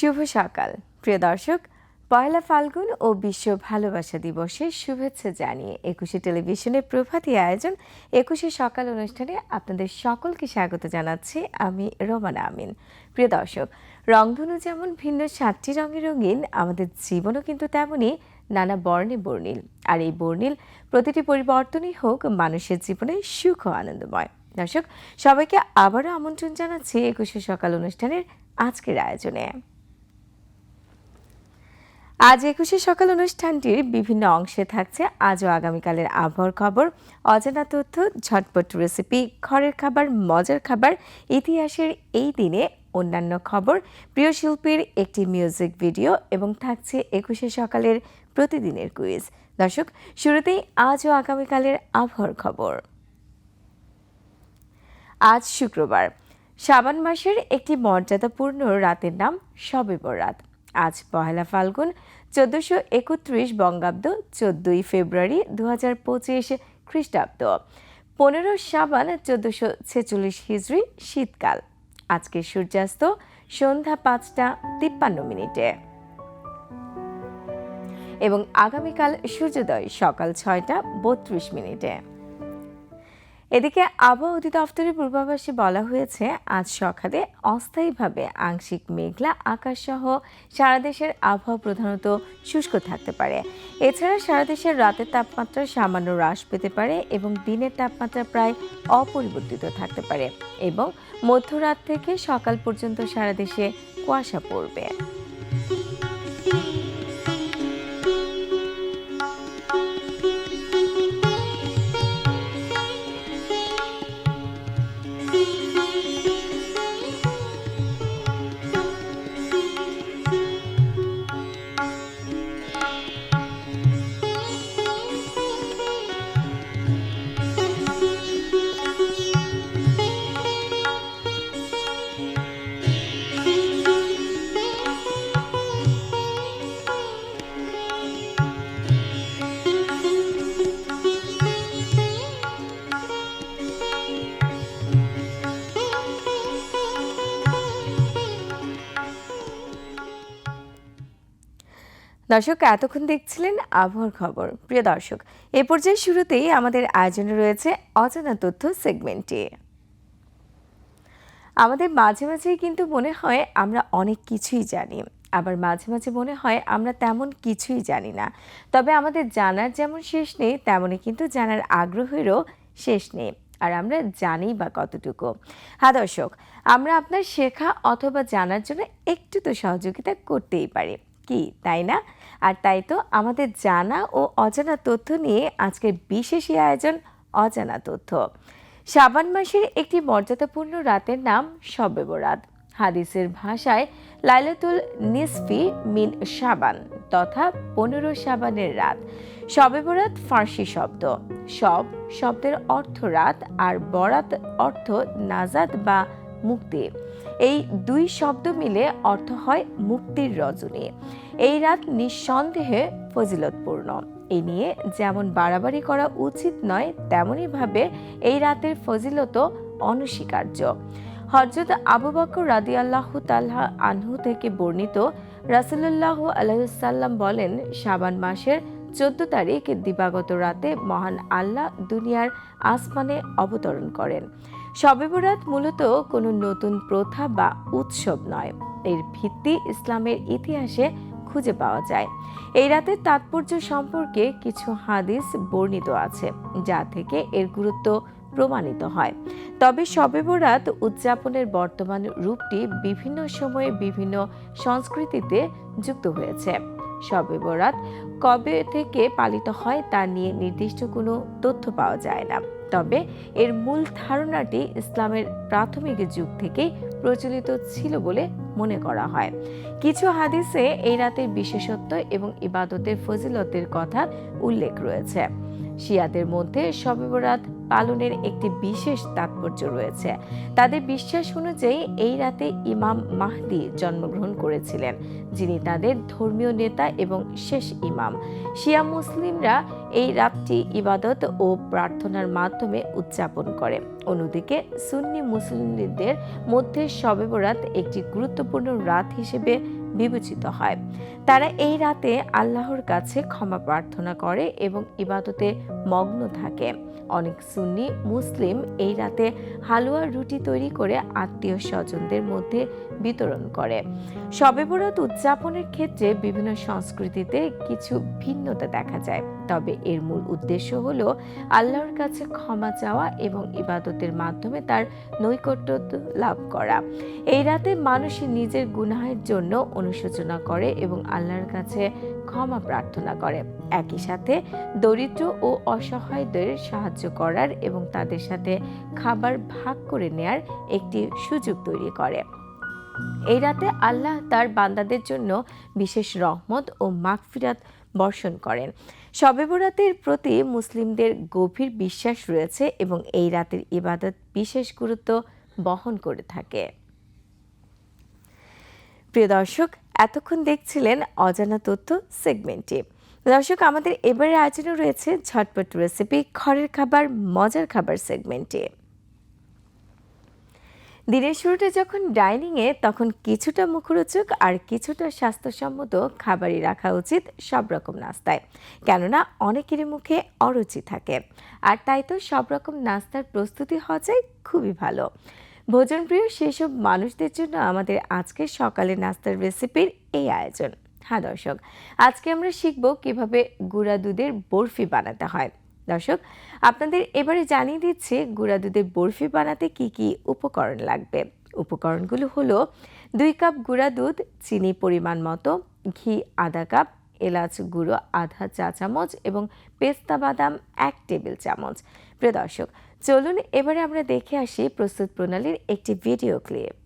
শুভ সকাল। প্রিয় দর্শক, পয়লা ফাল্গুন ও বিশ্ব ভালোবাসা দিবসের শুভেচ্ছা জানিয়ে একুশে টেলিভিশনের প্রভাতী আয়োজন একুশে সকাল অনুষ্ঠানে আপনাদের সকলকে স্বাগত জানাচ্ছি আমি রোমানা আমিন। প্রিয় দর্শক, রংধনু যেমন ভিন্ন সাতটি রঙে রঙিন, আমাদের জীবনও কিন্তু তেমনই নানা বর্ণে বর্ণিল। আর এই বর্ণিল প্রতিটি পরিবর্তনই হোক, মানুষের জীবনে সুখ ও আনন্দময়। দর্শক, সবাইকে আবারও আমন্ত্রণ জানাচ্ছি একুশে সকাল অনুষ্ঠানের আজকের আয়োজনে। আজ একুশে সকাল অনুষ্ঠানটির বিভিন্ন অংশে থাকছে আজও আগামীকালের আবহাওয়ার খবর, অজানা তথ্য, ঝটপট রেসিপি, ঘরের খাবার, মজার খাবার, ইতিহাসের এই দিনে অন্যান্য খবর, প্রিয় শিল্পীর একটি মিউজিক ভিডিও এবং থাকছে একুশে সকালের প্রতিদিনের কুইজ। দর্শক, শুরুতেই আজও আগামীকালের আবহাওয়ার খবর। আজ শুক্রবার, শ্রাবণ মাসের একটি মর্যাদাপূর্ণ রাতের নাম শবে বরাত। আজ পহেলা ফাল্গুন, চোদ্দশো একত্রিশ বঙ্গাব্দ, চোদ্দই ফেব্রুয়ারি দু হাজার পঁচিশ খ্রিস্টাব্দ। পনেরো সাবান, চোদ্দশো ছেচল্লিশ হিজড়ি, শীতকাল। আজকের সূর্যাস্ত, সন্ধ্যা পাঁচটা তিপ্পান্ন মিনিটে। এবং আগামীকাল সূর্যোদয় সকাল ছয়টা বত্রিশ মিনিটে। এদিকে আবহাওয়া অধিদপ্তরের পূর্বাভাসে বলা হয়েছে, আজ সকালে অস্থায়ীভাবে আংশিক মেঘলা আকাশ সহ সারা দেশের আবহাওয়া প্রধানত শুষ্ক থাকতে পারে। এছাড়া সারা দেশের রাতের তাপমাত্রা সামান্য হ্রাস পেতে পারে এবং দিনের তাপমাত্রা প্রায় অপরিবর্তিত থাকতে পারে এবং মধ্যরাত থেকে সকাল পর্যন্ত সারা দেশে কুয়াশা পড়বে। দর্শক, এতক্ষণ দেখছিলেন আবহাওয়ার খবর। প্রিয় দর্শক, এ পর্যায়ে শুরুতেই আমাদের আয়োজনে রয়েছে অজানা তথ্য সেগমেন্টটি আমাদের মাঝে মাঝেই কিন্তু মনে হয় আমরা অনেক কিছুই জানি। আবার মাঝে মাঝে মনে হয় আমরা তেমন কিছুই জানি না। তবে আমাদের জানার যেমন শেষ নেই, তেমনই কিন্তু জানার আগ্রহেরও শেষ নেই। আর আমরা জানি বা কতটুকু। হ্যাঁ দর্শক, আমরা আপনার শেখা অথবা জানার জন্য একটু তো সহযোগিতা করতেই পারি। কি, তাই না? আর তাই তো আমাদের জানা ও অজানা তথ্য নিয়ে আজকের বিশেষ আয়োজন অজানা তথ্য। শাবান মাসের একটি মর্যাদাপূর্ণ রাতের নাম শবে বরাত। হাদিসের ভাষায় লাইলাতুল নিসফি মিন শাবান তথা পনেরো শাবানের রাত। শবে বরাত ফার্সি শব্দ। সব শব্দের অর্থ রাত আর বরাত অর্থ নাজাদ বা মুক্তি। এই দুই শব্দ মিলে অর্থ হয় মুক্তির রজনী। এই রাত নিঃসন্দেহে ফজিলতপূর্ণ। এ নিয়ে যেমন বাড়াবাড়ি করা উচিত নয়, তেমনইভাবে এই রাতের ফজিলত অনস্বীকার্য। হজরত আবু বকর রাদি আল্লাহ তাল্লাহ আনহু থেকে বর্ণিত রাসুল্লাহ আলহাম বলেন, শাবান মাসের চোদ্দ তারিখ দিবাগত রাতে মহান আল্লাহ দুনিয়ার আসমানে অবতরণ করেন। শবে বরাত মূলত কোনো নতুন প্রথা বা উৎসব নয়। এর ভিত্তি ইসলামের ইতিহাসে খুঁজে পাওয়া যায়। এই রাতের তাৎপর্য সম্পর্কে কিছু হাদিস বর্ণিত আছে, যা থেকে এর গুরুত্ব প্রমাণিত হয়। তবে শবে বরাত উদযাপনের বর্তমান রূপটি বিভিন্ন সময়ে বিভিন্ন সংস্কৃতিতে যুক্ত হয়েছে। শবে বরাত কবে থেকে পালিত হয় তা নিয়ে নির্দিষ্ট কোনো তথ্য পাওয়া যায় না। তবে এর মূল ধারণাটি ইসলামের প্রাথমিক যুগ থেকেই প্রচলিত ছিল বলে মনে করা হয়। কিছু হাদিসে এই রাতের বিশেষত্ব এবং ইবাদতের ফজিলতের কথা উল্লেখ রয়েছে। শিয়াদের মধ্যে শবে বরাত পালনের একটি বিশেষ তাৎপর্য রয়েছে। তাদের বিশ্বাস অনুযায়ী এই রাতে ইমাম মাহদি জন্মগ্রহণ করেছিলেন, যিনি তাদের ধর্মীয় নেতা এবং শেষ ইমাম। শিয়া মুসলিমরা এই রাতটি ইবাদত ও প্রার্থনার মাধ্যমে উদযাপন করে। অন্যদিকে সুন্নি মুসলিমদের মধ্যে শবে বরাত একটি গুরুত্বপূর্ণ রাত হিসেবে বিবেচিত হয়। তারা এই রাতে আল্লাহর কাছে ক্ষমা প্রার্থনা করে এবং ইবাদতে মগ্ন থাকে। অনেক সুন্নি, মুসলিম এই রাতে হালুয়া রুটি তৈরি করে আত্মীয় স্বজনদের মধ্যে বিতরণ করে। শবে বরাত উদযাপনের ক্ষেত্রে বিভিন্ন সংস্কৃতিতে কিছু ভিন্নতা দেখা যায়। তবে এর মূল উদ্দেশ্য হলো আল্লাহর কাছে ক্ষমা চাওয়া এবং ইবাদতের মাধ্যমে তার নৈকট্য লাভ করা। এই রাতে মানুষ নিজের গুনাহের জন্য অনুশোচনা করে এবং আল্লাহর কাছে ক্ষমা প্রার্থনা করে। একই সাথে দরিদ্র ও অসহায়দের সাহায্য করার এবং তাদের সাথে খাবার ভাগ করে নেয়ার একটি সুযোগ তৈরি করে। এই রাতে আল্লাহ তার বান্দাদের জন্য বিশেষ রহমত ও মাগফিরাত বর্ষণ করেন। শবে বরাতের প্রতি মুসলিমদের গভীর বিশ্বাস রয়েছে এবং এই রাতের ইবাদত বিশেষ গুরুত্ব বহন করে থাকে। প্রিয় দর্শক এতক্ষণ দেখছিলেন অজানা তথ্য সেগমেন্টটি দর্শক, আমাদের এবারে আয়োজনে রয়েছে ঝটপট রেসিপি ঘরের খাবার, মজার খাবার সেগমেন্টে। দিনের শুরুতে যখন ডাইনিংয়ে তখন কিছুটা মুখরোচক আর কিছুটা স্বাস্থ্যসম্মত খাবারই রাখা উচিত সব রকম নাস্তায়। কেননা, অনেকেরই মুখে অরুচি থাকে। আর তাই তো সব রকম নাস্তার প্রস্তুতি হওয়া যায় খুবই ভালো। ভোজনপ্রিয় সেসব মানুষদের জন্য আমাদের আজকের সকালের নাস্তার রেসিপির এই আয়োজন। হ্যাঁ দর্শক, আজকে আমরা শিখব কীভাবে গুঁড়া দুধের বরফি বানাতে হয়। দর্শক, আপনাদের এবারে জানিয়ে দিচ্ছে গুঁড়া দুধের বরফি বানাতে কি কি উপকরণ লাগবে। উপকরণগুলো হলো দুই কাপ গুঁড়া দুধ, চিনি পরিমাণ মতো, ঘি আধা কাপ, এলাচ গুঁড়ো আধা চা চামচ এবং পেস্তা বাদাম এক টেবিল চামচ। প্রিয় দর্শক চলুন এবারে আমরা দেখে আসি প্রস্তুত প্রণালীর একটি ভিডিও ক্লিপ।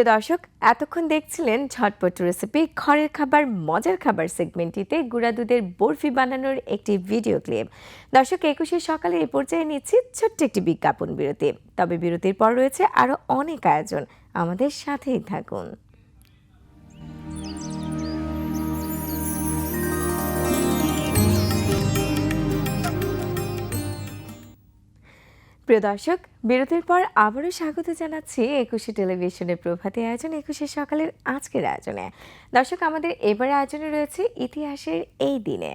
প্রিয় দর্শক, এতক্ষণ দেখছিলেন ঝটপট রেসিপি ঘরের খাবার, মজার খাবার সেগমেন্টটিতে গুঁড়া দুধের বরফি বানানোর একটি ভিডিও ক্লিপ দর্শক, একুশে সকালে এই পর্যায়ে নিচ্ছি ছোট্ট একটি বিজ্ঞাপন বিরতি। তবে বিরতির পর রয়েছে আরও অনেক আয়োজন। আমাদের সাথেই থাকুন। প্রিয় দর্শক, বিরতির পর আবারও স্বাগত জানাচ্ছি একুশে টেলিভিশনের প্রভাতে আয়োজন একুশে সকালের আজকের আয়োজনে। দর্শক, আমাদের এবার আয়োজনে রয়েছে ইতিহাসের এই দিনে।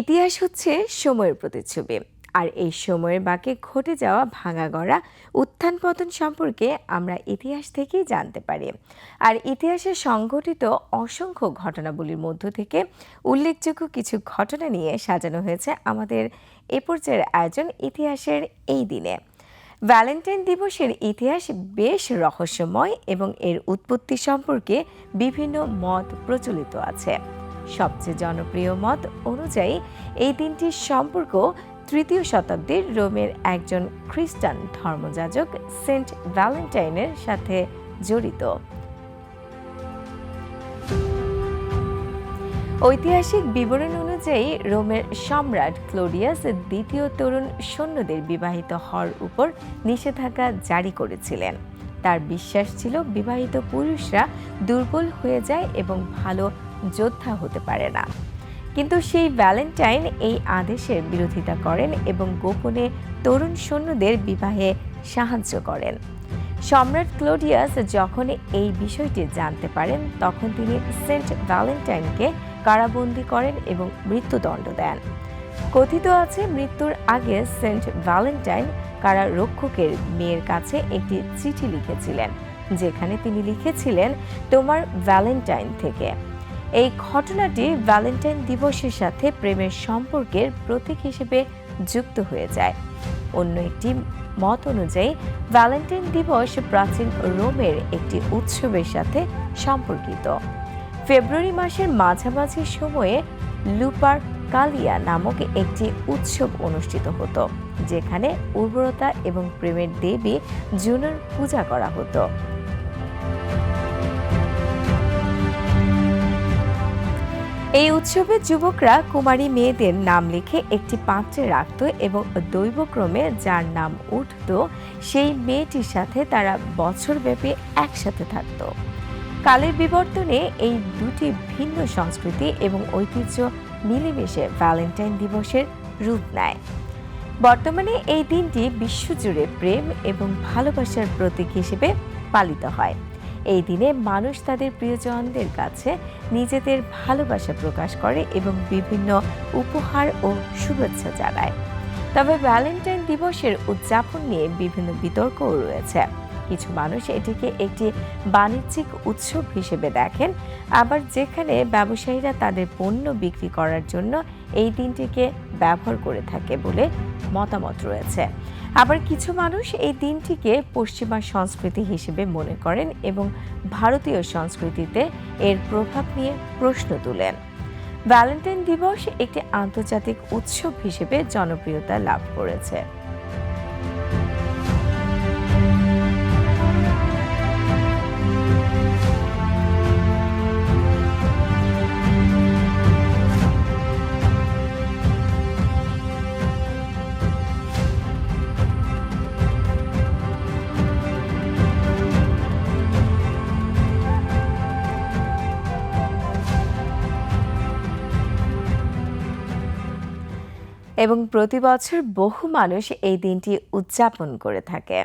ইতিহাস হচ্ছে সময়ের প্রতিচ্ছবি। আর এই সময়ের বাঁকে ঘটে যাওয়া ভাঙা গড়া উত্থান পতন সম্পর্কে আমরা ইতিহাস থেকেই জানতে পারি। আর ইতিহাসে সংঘটিত অসংখ্য ঘটনাবলীর মধ্য থেকে উল্লেখযোগ্য কিছু ঘটনা নিয়ে সাজানো হয়েছে আমাদের এ পর্যায়ের আয়োজন ইতিহাসের এই দিনে। ভ্যালেন্টাইন দিবসের ইতিহাস বেশ রহস্যময় এবং এর উৎপত্তি সম্পর্কে বিভিন্ন মত প্রচলিত আছে। সবচেয়ে জনপ্রিয় মত অনুযায়ী এই দিনটির সম্পর্ক তৃতীয় শতাব্দীর রোমের একজন খ্রিস্টান ধর্মযাজক সেন্ট ভ্যালেন্টাইনের সাথে জড়িত। ঐতিহাসিক বিবরণ অনুযায়ী রোমের সম্রাট ক্লোডিয়াস দ্বিতীয় তরুণ সৈন্যদের বিবাহিত হওয়ার উপর নিষেধাজ্ঞা জারি করেছিলেন। তার বিশ্বাস ছিল বিবাহিত পুরুষরা দুর্বল হয়ে যায় এবং ভালো যোদ্ধা হতে পারে না। কিন্তু সেই ভ্যালেন্টাইন এই আদেশের বিরোধিতা করেন এবং গোপনে তরুণ সৈন্যদের বিবাহে সাহায্য করেন। সম্রাট ক্লোডিয়াস যখন এই বিষয়টি জানতে পারেন, তখন তিনি সেন্ট ভ্যালেন্টাইনকে কারাবন্দী করেন এবং মৃত্যুদণ্ড দেন। কথিত আছে, মৃত্যুর আগে সেন্ট ভ্যালেন্টাইন কারা রক্ষকের মেয়ের কাছে একটি চিঠি লিখেছিলেন, যেখানে তিনি লিখেছিলেন, তোমার ভ্যালেন্টাইন থেকে। এই ঘটনাটি ভ্যালেন্টাইন দিবসের সাথে প্রেমের সম্পর্কের প্রতীক হিসেবে যুক্ত হয়ে যায়। অন্য একটি মত অনুযায়ী, ভ্যালেন্টাইন দিবস প্রাচীন রোমের একটি উৎসবের সাথে সম্পর্কিত। ফেব্রুয়ারি মাসের মাঝামাঝি সময়ে লুপার কালিয়া নামক একটি উৎসব অনুষ্ঠিত হতো, যেখানে উর্বরতা এবং প্রেমের দেবী জুনের পূজা করা হতো। এই উৎসবে যুবকরা কুমারী মেয়েদের নাম লিখে একটি পাত্রে রাখত এবং দৈবক্রমে যার নাম উঠত, সেই মেয়েটির সাথে তারা বছরব্যাপী একসাথে থাকত। কালের বিবর্তনে এই দুটি ভিন্ন সংস্কৃতি এবং ঐতিহ্য মিলেমিশে ভ্যালেন্টাইন দিবসের রূপ নেয়। বর্তমানে এই দিনটি বিশ্বজুড়ে প্রেম এবং ভালোবাসার প্রতীক হিসেবে পালিত হয়। এই দিনে মানুষ তাদের প্রিয়জনদের কাছে নিজেদের ভালোবাসা প্রকাশ করে এবং বিভিন্ন উপহার ও শুভেচ্ছা জানায়। তবে ভ্যালেন্টাইন দিবসের উদযাপন নিয়ে বিভিন্ন বিতর্কও রয়েছে। কিছু মানুষ এটিকে একটি বাণিজ্যিক উৎসব হিসেবে দেখেন। আবার যেখানে ব্যবসায়ীরা তাদের পণ্য বিক্রি করার জন্য এই দিনটিকে ব্যবহার করে থাকে বলে মতামত রয়েছে। আবার কিছু মানুষ এই দিনটিকে পশ্চিমা সংস্কৃতি হিসেবে মনে করেন এবং ভারতীয় সংস্কৃতিতে এর প্রভাব নিয়ে প্রশ্ন তুলেন। ভ্যালেন্টাইন দিবস একটি আন্তর্জাতিক উৎসব হিসেবে জনপ্রিয়তা লাভ করেছে। এবং প্রতি বছর বহু মানুষ এই দিনটি উদযাপন করে থাকে।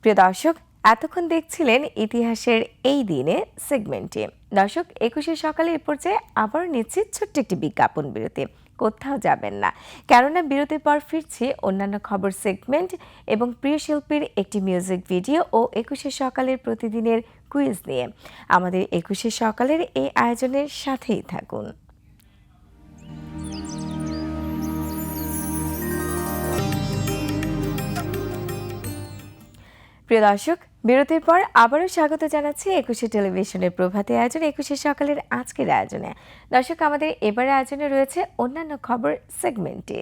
প্রিয় দর্শক, এতক্ষণ দেখছিলেন ইতিহাসের এই দিনে সেগমেন্টটি। দর্শক, একুশে সকালে এ পর্যায়ে আবার নিচ্ছি ছোট্ট একটি বিজ্ঞাপন বিরতি। কোথাও যাবেন না। কেননা বিরতির পর ফিরছি অন্যান্য খবর সেগমেন্ট এবং প্রিয় শিল্পীর একটি মিউজিক ভিডিও ও একুশে সকালের প্রতিদিনের কুইজ নিয়ে। আমাদের একুশে সকালের এই আয়োজনের সাথেই থাকুন। প্রিয় দর্শক, বিরতির পর আবারও স্বাগত জানাচ্ছি একুশে টেলিভিশনের প্রভাতী আয়োজন, একুশে সকালের আজকের আয়োজনে। দর্শক, আমাদের এবারে আয়োজনে রয়েছে অন্যান্য খবর সেগমেন্টে।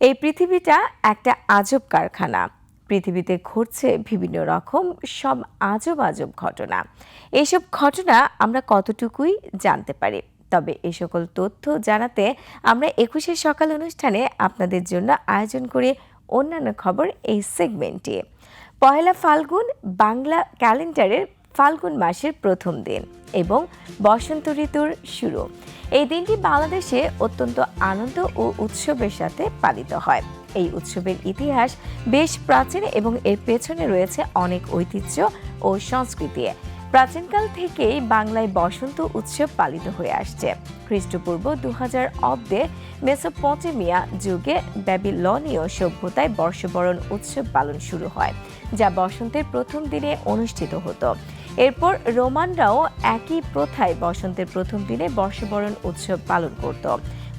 এই পৃথিবীটা একটা আজব কারখানা। পৃথিবীতে ঘটছে বিভিন্ন রকম, সব আজব আজব ঘটনা। এইসব ঘটনা আমরা কতটুকুই জানতে পারি? তবে এই সকল তথ্য জানাতে আমরা একুশে সকাল অনুষ্ঠানে আপনাদের জন্য আয়োজন করে অন্যান্য খবর এই সেগমেন্টে পহেলা ফাল্গুন বাংলা ক্যালেন্ডারের ফাল্গুন মাসের প্রথম দিন এবং বসন্ত ঋতুর শুরু। এই দিনটি বাংলাদেশে অত্যন্ত আনন্দ ও উৎসবের সাথে পালিত হয়। এই উৎসবের ইতিহাস বেশ প্রাচীন এবং এর পেছনে রয়েছে অনেক ঐতিহ্য ও সংস্কৃতি। প্রাচীনকাল থেকেই বাংলায় বসন্ত উৎসব পালিত হয়ে আসছে। খ্রিস্টপূর্ব দু হাজার অব্দে মেসোপটেমিয়া যুগে ব্যাবিলনীয় সভ্যতায় বর্ষবরণ উৎসব পালন শুরু হয়, যা বসন্তের প্রথম দিনে অনুষ্ঠিত হতো। এরপর রোমানরাও একই প্রথায় বসন্তের প্রথম দিনে বর্ষবরণ উৎসব পালন করত।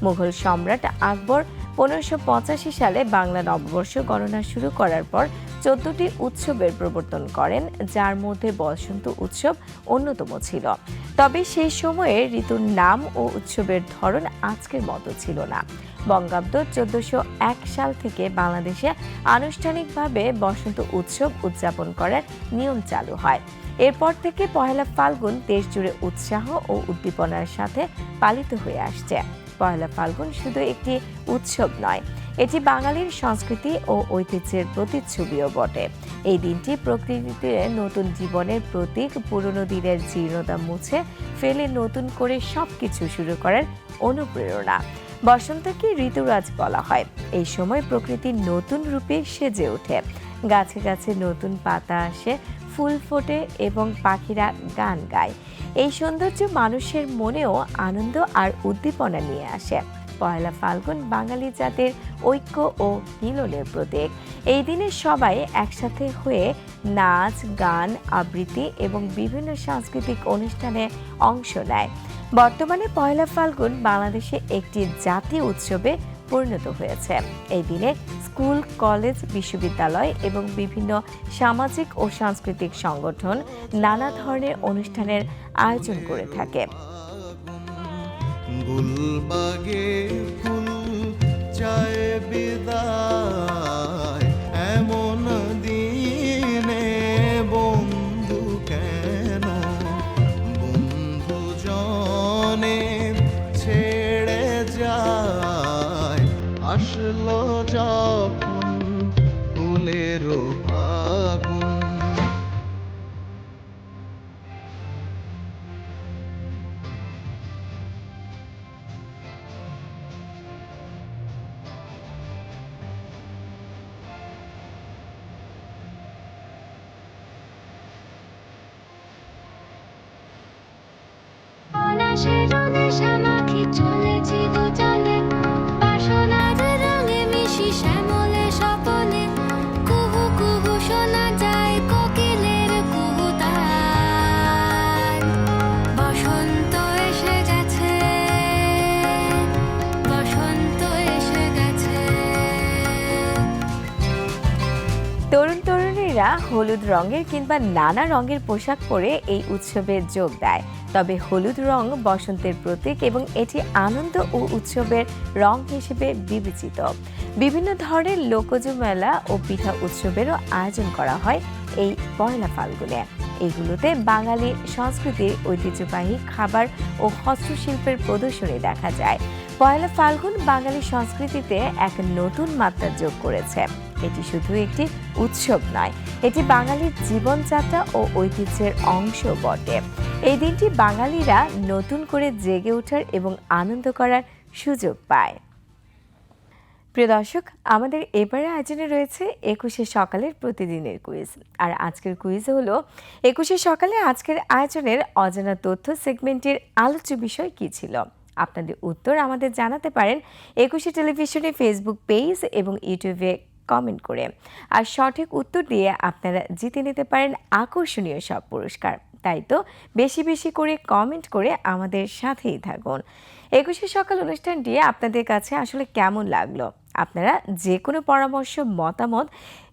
মুঘল সম্রাট আকবর পনেরোশো সালে বাংলা নববর্ষ গণনা শুরু করার পর চোদ্দটি উৎসবের প্রবর্তন করেন, যার মধ্যে বসন্ত উৎসব অন্যতম ছিল। তবে সেই সময়ে ঋতুর নাম ও উৎসবের ধরন আজকের মতো ছিল না। বঙ্গাব্দ চোদ্দশো এক সাল থেকে বাংলাদেশে আনুষ্ঠানিকভাবে বসন্ত উৎসব উদযাপন করার নিয়ম চালু হয়। এরপর থেকে পহেলা ফাল্গুন দেশ জুড়ে উৎসাহ ও উদ্দীপনার সাথে পালিত হয়ে আসছে। পহেলা ফাল্গুন শুধু একটি উৎসব নয়, এটি বাঙালির সংস্কৃতি ও ঐতিহ্যের প্রতিচ্ছবিও বটে। এই দিনটি প্রকৃতিতে নতুন জীবনের প্রতীক, পুরনো দিনের জীর্ণতা মুছে ফেলে নতুন করে সবকিছু শুরু করার অনুপ্রেরণা, বসন্তকে ঋতুরাজ বলা হয়। এই সময় প্রকৃতি নতুন রূপে সেজে ওঠে। গাছে গাছে নতুন পাতা আসে ফুল ফোটে এবং পাখিরা গান গায়। এই সৌন্দর্য মানুষের মনেও আনন্দ আর উদ্দীপনা নিয়ে আসে। পয়লা ফাল্গুন বাঙালি জাতের ঐক্য ও মিলনের প্রতীক। এই দিনে সবাই একসাথে হয়ে নাচ, গান, আবৃত্তি এবং বিভিন্ন সাংস্কৃতিক অনুষ্ঠানে অংশ নেয়। বর্তমানে পয়লা ফাল্গুন বাংলাদেশে একটি জাতীয় উৎসবে পরিণত হয়েছে। এই দিনে স্কুল, কলেজ, বিশ্ববিদ্যালয় এবং বিভিন্ন সামাজিক ও সাংস্কৃতিক সংগঠন নানা ধরনের অনুষ্ঠানের আয়োজন করে থাকে। গুলবাগে ফুল চায় বিদায়। পলাশে রঙে শ্যামাখি চলেছি দু চলে বাসনার রঙে মিশি শ্যামলে সপনে কুহু কুহু শোনা যায় কোকিলের কুহুতান বসন্ত এসে গেছে বসন্ত এসে গেছে তরুণ তরুণীরা হলুদ রঙের কিংবা নানা রঙের পোশাক পরে এই উৎসবে যোগ দেয়। তবে হলুদ রং বসন্তের প্রতীক এবং এটি আনন্দ ও উৎসবের রং হিসেবে বিবেচিত। বিভিন্ন ধরনের লোকজ মেলা ও পিঠা উৎসবেরও আয়োজন করা হয় এই পয়লা ফাল্গুনে। এগুলোতে বাঙালি সংস্কৃতির ঐতিহ্যবাহী খাবার ও হস্তশিল্পের প্রদর্শনী দেখা যায়। পয়লা ফাল্গুন বাঙালি সংস্কৃতিতে এক নতুন মাত্রা যোগ করেছে। এটি শুধু একটি উৎসব নয়, এটি বাঙালির জীবনযাত্রা ও ঐতিহ্যের অংশ বটে। এই দিনটি বাঙালিরা নতুন করে জেগে ওঠার এবং আনন্দ করার সুযোগ পায়। প্রিয় দর্শক, আমাদের এবারে আয়োজনে রয়েছে একুশে সকালের প্রতিদিনের কুইজ। আর আজকের কুইজ হলো, একুশে সকালে আজকের আয়োজনের অজানা তথ্য সেগমেন্টের আলোচ্য বিষয় কী ছিল? আপনাদের উত্তর আমাদের জানাতে পারেন একুশে টেলিভিশনে ফেসবুক পেজ এবং ইউটিউবে কমেন্ট করে। আর সঠিক উত্তর দিয়ে আপনারা জিতে নিতে পারেন আকর্ষণীয় সব পুরস্কার। তাই তো? বেশি বেশি করে কমেন্ট করে আমাদের সাথেই থাকুন। একুশে সকাল অনুষ্ঠানটি আপনাদের কাছে আসলে কেমন লাগল? আপনারা যে কোনো পরামর্শ, মতামত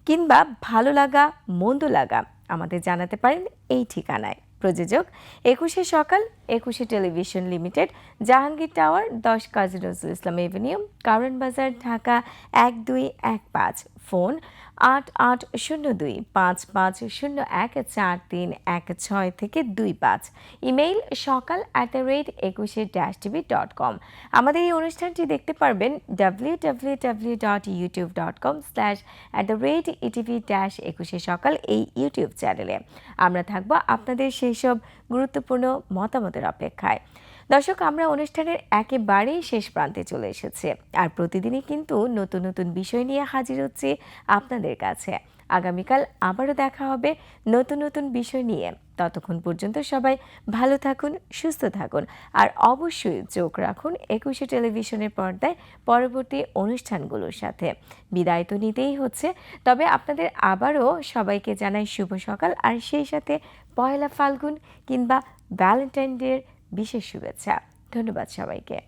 কিংবা ভালো লাগা, মন্দ লাগা আমাদের জানাতে পারেন এই ঠিকানায়। প্রযোজক, একুশে সকাল, একুশে টেলিভিশন লিমিটেড, জাহাঙ্গীর টাওয়ার, দশ কাজী নজরুল ইসলাম এভিনিউ, কারণ বাজার, ঢাকা, এক দুই, এক পাঁচ। ফোন আট আট শূন্য দুই, পাঁচ পাঁচ শূন্য এক চার তিন এক ছয় থেকে দুই পাঁচ। Email Sakal at the rate Ekushe dash TV dot com. আমাদের এই অনুষ্ঠানটি দেখতে পারবেন W W W dot YouTube dot com slash at the rate ETV dash Ekushe Sakal এই ইউটিউব চ্যানেলে। আমরা থাকব আপনাদের সেই সব গুরুত্বপূর্ণ মতামতের অপেক্ষায়। দর্শক, আমরা অনুষ্ঠানের একেবারেই শেষ প্রান্তে চলে এসেছে। আর প্রতিদিনই কিন্তু নতুন নতুন বিষয় নিয়ে হাজির হচ্ছে আপনাদের কাছে। আগামীকাল আবারও দেখা হবে নতুন নতুন বিষয় নিয়ে। ততক্ষণ পর্যন্ত সবাই ভালো থাকুন, সুস্থ থাকুন। আর অবশ্যই চোখ রাখুন একুশে টেলিভিশনের পর্দায় পরবর্তী অনুষ্ঠানগুলোর সাথে। বিদায় তো নিতেই হচ্ছে, তবে আপনাদের আবারও সবাইকে জানাই শুভ সকাল। আর সেই সাথে পয়লা ফাল্গুন কিংবা ভ্যালেন্টাইন ডের বিশেষ শুভেচ্ছা। ধন্যবাদ সবাইকে।